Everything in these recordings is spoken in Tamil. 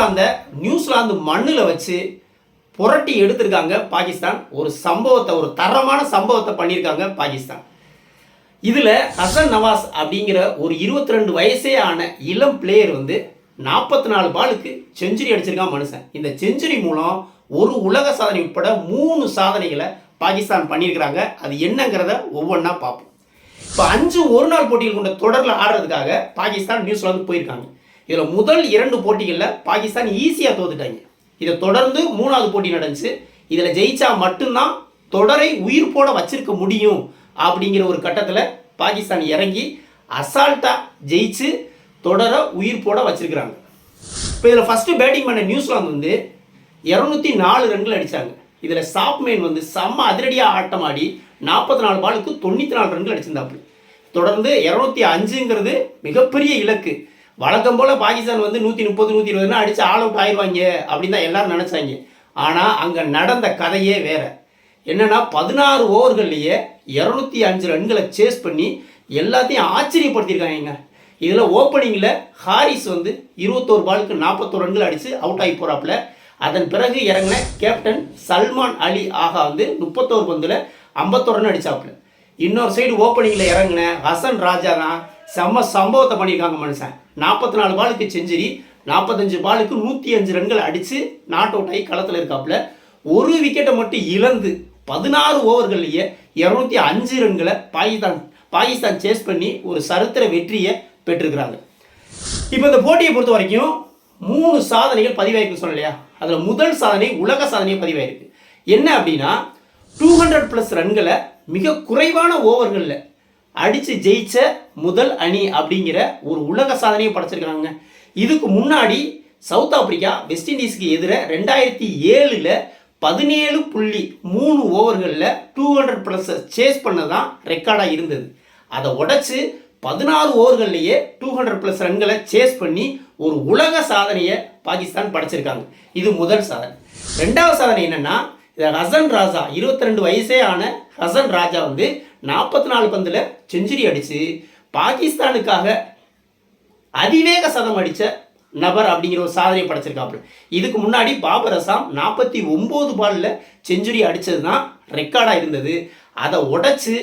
நியூசிலாந்தை நியூசிலாந்து மண்ணில் வச்சு புரட்டி எடுத்திருக்காங்க பாகிஸ்தான். ஒரு சம்பவத்தை ஒரு தரமான சம்பவத்தை பண்ணியிருக்காங்க பாகிஸ்தான். இதில் ஹசன் நவாஸ் அப்படிங்கிற ஒரு இருபத்தி ரெண்டு வயசே ஆன இளம் பிளேயர் வந்து நாற்பத்தி நாலு பாலுக்கு செஞ்சுரி அடிச்சிருக்கான் மனுஷன். இந்த செஞ்சுரி மூலம் ஒரு உலக சாதனை உட்பட மூணு சாதனைகளை பாகிஸ்தான் பண்ணியிருக்கிறாங்க. அது என்னங்கிறத ஒவ்வொன்றா பார்ப்போம். இப்போ அஞ்சு ஒரு நாள் போட்டிகள் கொண்ட தொடரில் ஆடுறதுக்காக பாகிஸ்தான் நியூசிலாந்து போயிருக்காங்க. இதில் முதல் இரண்டு போட்டிகளில் பாகிஸ்தான் ஈஸியாக தோத்துட்டாங்க. இதை தொடர்ந்து மூணாவது போட்டி நடந்துச்சு. இதில் ஜெயிச்சா மட்டும்தான் தொடரை உயிர் போட வச்சிருக்க முடியும் அப்படிங்கிற ஒரு கட்டத்தில் பாகிஸ்தான் இறங்கி அசால்ட்டாக ஜெயிச்சு தொடரை உயிர் போட வச்சிருக்கிறாங்க. இப்போ இதில் ஃபஸ்ட்டு பேட்டிங் பண்ண நியூசிலாந்து வந்து இரநூத்தி நாலு ரன்கள் அடித்தாங்க இதில் சாப்மேன் வந்து செம்ம அதிரடியாக ஆட்டம் ஆடி நாற்பத்தி நாலு பாலுக்கு தொண்ணூற்றி நாலு ரன்கள் அடிச்சிருந்தாப்புல. தொடர்ந்து இரநூத்தி அஞ்சுங்கிறது மிகப்பெரிய இலக்கு. வழக்கம் போல் பாகிஸ்தான் வந்து நூற்றி முப்பது நூற்றி இருபதுனா அடித்து ஆல் அவுட் ஆயிடுவாங்க அப்படின்னு தான் எல்லாரும் நினச்சாங்க. ஆனால் அங்கே நடந்த கதையே வேறு. என்னென்னா பதினாறு ஓவர்கள்லேயே இரநூத்தி அஞ்சு ரன்களை சேஸ் பண்ணி எல்லாத்தையும் ஆச்சரியப்படுத்தியிருக்காங்க. இதில் ஓப்பனிங்கில் ஹாரிஸ் வந்து இருபத்தோரு பாலுக்கு நாற்பத்தோரு ரன்கள் அடித்து அவுட் ஆகி போகிறாப்புல அதன் பிறகு இறங்கின கேப்டன் சல்மான் அலி ஆகா வந்து முப்பத்தோரு பந்தில் ஐம்பத்தோரு ரன் அடிச்சாப்புல. இன்னொரு சைடு ஓப்பனிங்கில் இறங்கின ஹசன் ராஜா தான் செம்ம சம்பவத்தை பண்ணியிருக்காங்க மனுஷன். நாற்பத்தி நாலு பாலுக்கு செஞ்சுரி நாற்பத்தஞ்சு பாலுக்கு நூற்றி அஞ்சு ரன்கள் அடித்து நாட் அவுட் ஆகி களத்தில் இருக்காப்புல. ஒரு விக்கெட்டை மட்டும் இழந்து பதினாறு ஓவர்கள்லேயே இரநூத்தி அஞ்சு ரன்களை பாகிஸ்தான் பாகிஸ்தான் சேஸ் பண்ணி ஒரு சரித்திர வெற்றியை பெற்றிருக்கிறாங்க. இப்போ இந்த போட்டியை பொறுத்த வரைக்கும் மூணு சாதனைகள் பதிவாயிருக்குன்னு சொல்லலையா அதில் முதல் சாதனை உலக சாதனையை பதிவாயிருக்கு. என்ன அப்படின்னா டூ ஹண்ட்ரட் ப்ளஸ் ரன்களை மிக குறைவான ஓவர்களில் அடித்து ஜெயிச்ச முதல் அணி அப்படிங்கிற ஒரு உலக சாதனையை படைச்சிருக்காங்க இதுக்கு முன்னாடி சவுத் ஆப்பிரிக்கா வெஸ்ட் இண்டீஸ்க்கு எதிராக ரெண்டாயிரத்தி ஏழில் பதினேழு புள்ளி மூணு ஓவர்களில் டூ ஹண்ட்ரட் ப்ளஸ் சேஸ் பண்ண தான் ரெக்கார்டாக இருந்தது. அதை உடச்சி பதினாறு ஓவர்கள்லேயே டூ ஹண்ட்ரட் ப்ளஸ் ரன்களை சேஸ் பண்ணி ஒரு உலக சாதனையை பாகிஸ்தான் படைச்சிருக்காங்க. இது முதல் சாதனை. ரெண்டாவது சாதனை என்னென்னா ஹசன் ராஜா 22 ரெண்டு வயசே ஆன ஹசன் ராஜா வந்து நாற்பத்தி நாலு பந்தில் செஞ்சுரி அடித்து பாகிஸ்தானுக்காக அதிவேக சதம் அடித்த நபர் அப்படிங்கிற ஒரு சாதனையை படைச்சிருக்காப்புல. இதுக்கு முன்னாடி பாபர் அசாம் நாற்பத்தி ஒம்பது பாலில் செஞ்சுரி அடித்தது தான் ரெக்கார்டாக இருந்தது. அதை உடைச்சு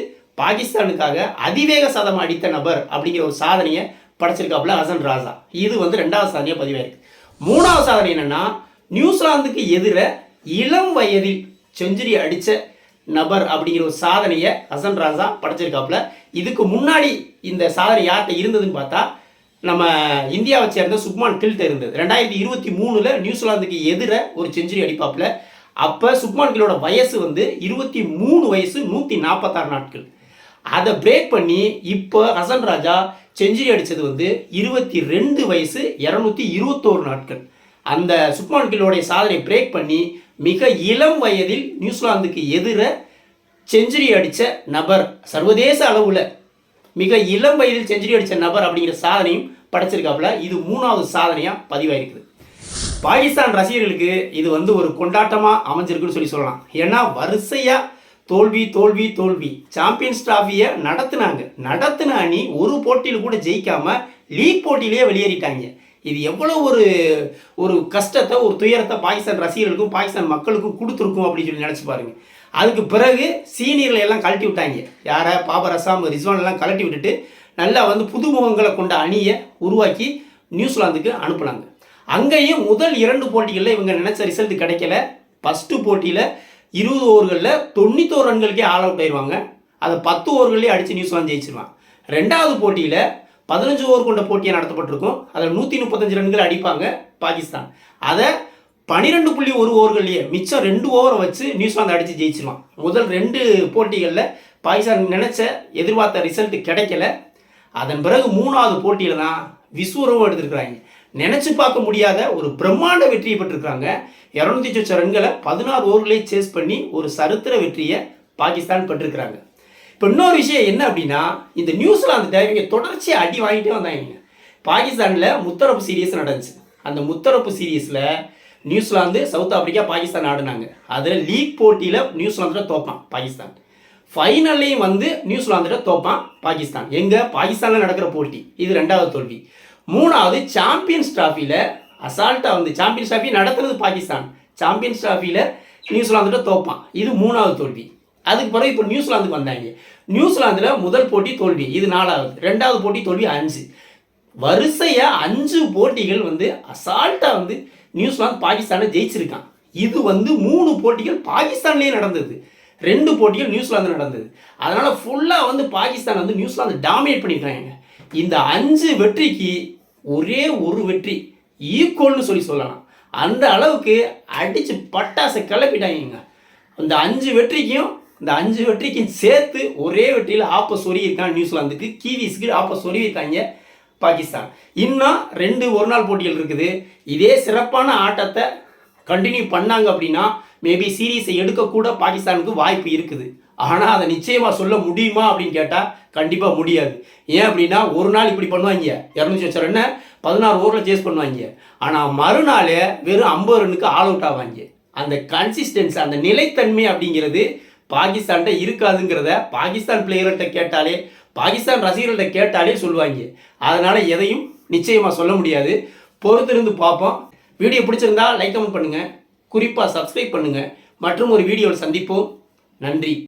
பாகிஸ்தானுக்காக அதிவேக சதம் அடித்த நபர் அப்படிங்கிற ஒரு சாதனையை படைச்சிருக்காப்புல ஹசன் ராஜா. இது வந்து ரெண்டாவது சாதனையாக பதிவாயிருக்கு. மூணாவது சாதனை என்னென்னா நியூசிலாந்துக்கு எதிராக இளம் வயதில் செஞ்சுரி அடித்த நபர் அப்படிங்கிற ஒரு சாதனையை ஹசன் ராஜா படைச்சிருக்காப்புல. இதுக்கு முன்னாடி இந்த சாதனை யார்கிட்ட இருந்ததுன்னு பார்த்தா நம்ம இந்தியாவை சேர்ந்த சுப்மான் கில்ட் இருந்தது. ரெண்டாயிரத்தி இருபத்தி மூணுல நியூசிலாந்துக்கு எதிர ஒரு செஞ்சுரி அடிப்பாப்புல. அப்போ சுப்மான் கில்லோட வயசு வந்து இருபத்தி மூணு வயசு நூற்றி நாற்பத்தாறு நாட்கள். அதை பிரேக் பண்ணி இப்போ ஹசன் ராஜா செஞ்சுரி அடித்தது வந்து இருபத்தி ரெண்டு வயசு இரநூத்தி இருபத்தோரு நாட்கள். அந்த சுக்மான் கில்லோடைய சாதனை பிரேக் பண்ணி மிக இளம் வயதில் நியூசிலாந்துக்கு எதிர செஞ்சுரி அடித்த நபர் சர்வதேச அளவில் மிக இளம் வயதில் செஞ்சுரி அடித்த நபர் அப்படிங்கிற சாதனையும் படைச்சிருக்காப்புல. இது மூணாவது சாதனையாக பதிவாயிருக்குது. பாகிஸ்தான் ரசிகர்களுக்கு இது வந்து ஒரு கொண்டாட்டமாக அமைஞ்சிருக்குன்னு சொல்லி சொல்லலாம். ஏன்னா வரிசையாக தோல்வி தோல்வி தோல்வி. சாம்பியன்ஸ் டிராஃபியை நடத்துனாங்க. நடத்தின அணி ஒரு போட்டியில் கூட ஜெயிக்காமல் லீக் போட்டியிலேயே வெளியேறிட்டாங்க. இது எவ்வளோ ஒரு ஒரு கஷ்டத்தை ஒரு துயரத்தை பாகிஸ்தான் ரசிகர்களுக்கும் பாகிஸ்தான் மக்களுக்கும் கொடுத்துருக்கும் அப்படின்னு சொல்லி நினச்சி பாருங்கள் அதுக்கு பிறகு சீனியர்களை எல்லாம் கழட்டி விட்டாங்க. யாரை? பாபர் அசாம் ரிஸ்வான் எல்லாம் கழட்டி விட்டுட்டு நல்லா வந்து புதுமுகங்களை கொண்ட அணியை உருவாக்கி நியூசிலாந்துக்கு அனுப்புனாங்க. அங்கேயும் முதல் இரண்டு போட்டிகளில் இவங்க நினச்ச ரிசல்ட் கிடைக்கல. ஃபஸ்ட்டு போட்டியில் இருபது ஓவர்களில் தொண்ணூத்தோரு ரன்களுக்கே ஆல் அவுட் ஆயிடுவாங்க அதை பத்து ஓவர்கள்லேயே அடித்து நியூசிலாந்து ஜெயிச்சிருவான் ரெண்டாவது போட்டியில் பதினஞ்சு ஓவர் கொண்ட போட்டியை நடத்தப்பட்டிருக்கும். அதில் நூற்றி முப்பத்தஞ்சு ரன்கள் அடிப்பாங்க பாகிஸ்தான். அதை பனிரெண்டு புள்ளி ஒரு ஓவர்கள்லேயே மிச்சம் ரெண்டு ஓவரை வச்சு நியூசிலாந்து அடித்து ஜெயிச்சிருவான். முதல் ரெண்டு போட்டிகளில் பாகிஸ்தான் நினச்ச எதிர்பார்த்த ரிசல்ட் கிடைக்கல. அதன் பிறகு மூணாவது போட்டியில் தான் விஸ்வரூபம் எடுத்திருக்கிறாங்க. நினச்சி பார்க்க முடியாத ஒரு பிரம்மாண்ட வெற்றியை பெற்றிருக்காங்க. இரநூத்தி சொச்ச ரன்களை பதினாறு ஓவர்களே சேஸ் பண்ணி ஒரு சரித்திர வெற்றியை பாகிஸ்தான் பெற்றிருக்கிறாங்க. இப்போ இன்னொரு விஷயம் என்ன அப்படின்னா இந்த நியூஸ்லாந்து இவங்க தொடர்ச்சியாக அடி வாங்கிட்டே வந்தாங்க. பாகிஸ்தானில் முத்தரப்பு சீரியஸ் நடந்துச்சு. அந்த முத்தரப்பு சீரியஸில் New Zealand South Africa Pakistan ஆடினாங்க. அதில் லீக் போட்டியில் நியூசிலாந்தில் தோப்பான் பாகிஸ்தான். ஃபைனல்லையும் வந்து நியூசிலாந்தில் தோப்பான் பாகிஸ்தான். எங்கே? பாகிஸ்தானில் நடக்கிற போட்டி. இது ரெண்டாவது தோல்வி. மூணாவது சாம்பியன்ஸ் டிராஃபியில் அசால்ட்டாக வந்து சாம்பியன்ஸ் ட்ராஃபி நடத்துறது பாகிஸ்தான். சாம்பியன்ஸ் ட்ராஃபியில் நியூசிலாந்துட்ட தோப்பான். இது மூணாவது தோல்வி. அதுக்கு பிறகு இப்போ நியூசிலாந்துக்கு வந்தாங்க. நியூசிலாந்தில் முதல் போட்டி தோல்வி. இது நாலாவது. ரெண்டாவது போட்டி தோல்வி அஞ்சு. வரிசையாக அஞ்சு போட்டிகள் வந்து அசால்ட்டாக வந்து நியூசிலாந்து பாகிஸ்தானை ஜெயிச்சிருக்கான். இது வந்து மூணு போட்டிகள் பாகிஸ்தான்லேயே நடந்தது. ரெண்டு போட்டிகள் நியூசிலாந்து நடந்தது. அதனால் ஃபுல்லாக வந்து பாகிஸ்தான் வந்து நியூசிலாந்து டாமினேட் பண்ணிட்டாங்க இந்த அஞ்சு வெற்றிக்கு ஒரே ஒரு வெற்றி ஈக்குவல்னு சொல்லி சொல்லலாம். அந்த அளவுக்கு அடித்து பட்டாசை கிளப்பிட்டாங்க அந்த அஞ்சு வெற்றிக்கும் இந்த அஞ்சு வெற்றிக்கும் சேர்த்து ஒரே வெற்றியில் ஆப்ப சொருகியிருக்காங்க நியூசிலாந்துக்கு. கீவிஸ்க்கு ஆப்ப சொருகியிருக்காங்க பாகிஸ்தான். இன்னும் ரெண்டு ஒரு நாள் போட்டிகள் இருக்குது. இதே சிறப்பான ஆட்டத்தை கண்டினியூ பண்ணாங்க அப்படின்னா மேபி சீரீஸை எடுக்கக்கூட பாகிஸ்தானுக்கு வாய்ப்பு இருக்குது. ஆனால் அதை நிச்சயமாக சொல்ல முடியுமா அப்படின்னு கேட்டால் கண்டிப்பாக முடியாது. ஏன் அப்படின்னா ஒரு நாள் இப்படி பண்ணுவாங்க. இரநூத்தி வச்ச ரன்னை பதினாறு ஓவரில் சேஸ் பண்ணுவாங்க. ஆனால் மறுநாள் வெறும் ஐம்பது ரன்னுக்கு ஆல் அவுட் ஆவாங்க. அந்த கன்சிஸ்டன்ஸ் அந்த நிலைத்தன்மை அப்படிங்கிறது பாகிஸ்தான்கிட்ட இருக்காதுங்கிறத பாகிஸ்தான் பிளேயர்கிட்ட கேட்டாலே பாகிஸ்தான் ரசிகர்கள்ட்ட கேட்டாலே சொல்லுவாங்க. அதனால் எதையும் நிச்சயமாக சொல்ல முடியாது. பொறுத்திருந்து பார்ப்போம். வீடியோ பிடிச்சிருந்தா லைக் கமெண்ட் பண்ணுங்கள் குறிப்பாக சப்ஸ்கிரைப் பண்ணுங்கள் மற்றும் ஒரு வீடியோவில் சந்திப்போம். நன்றி.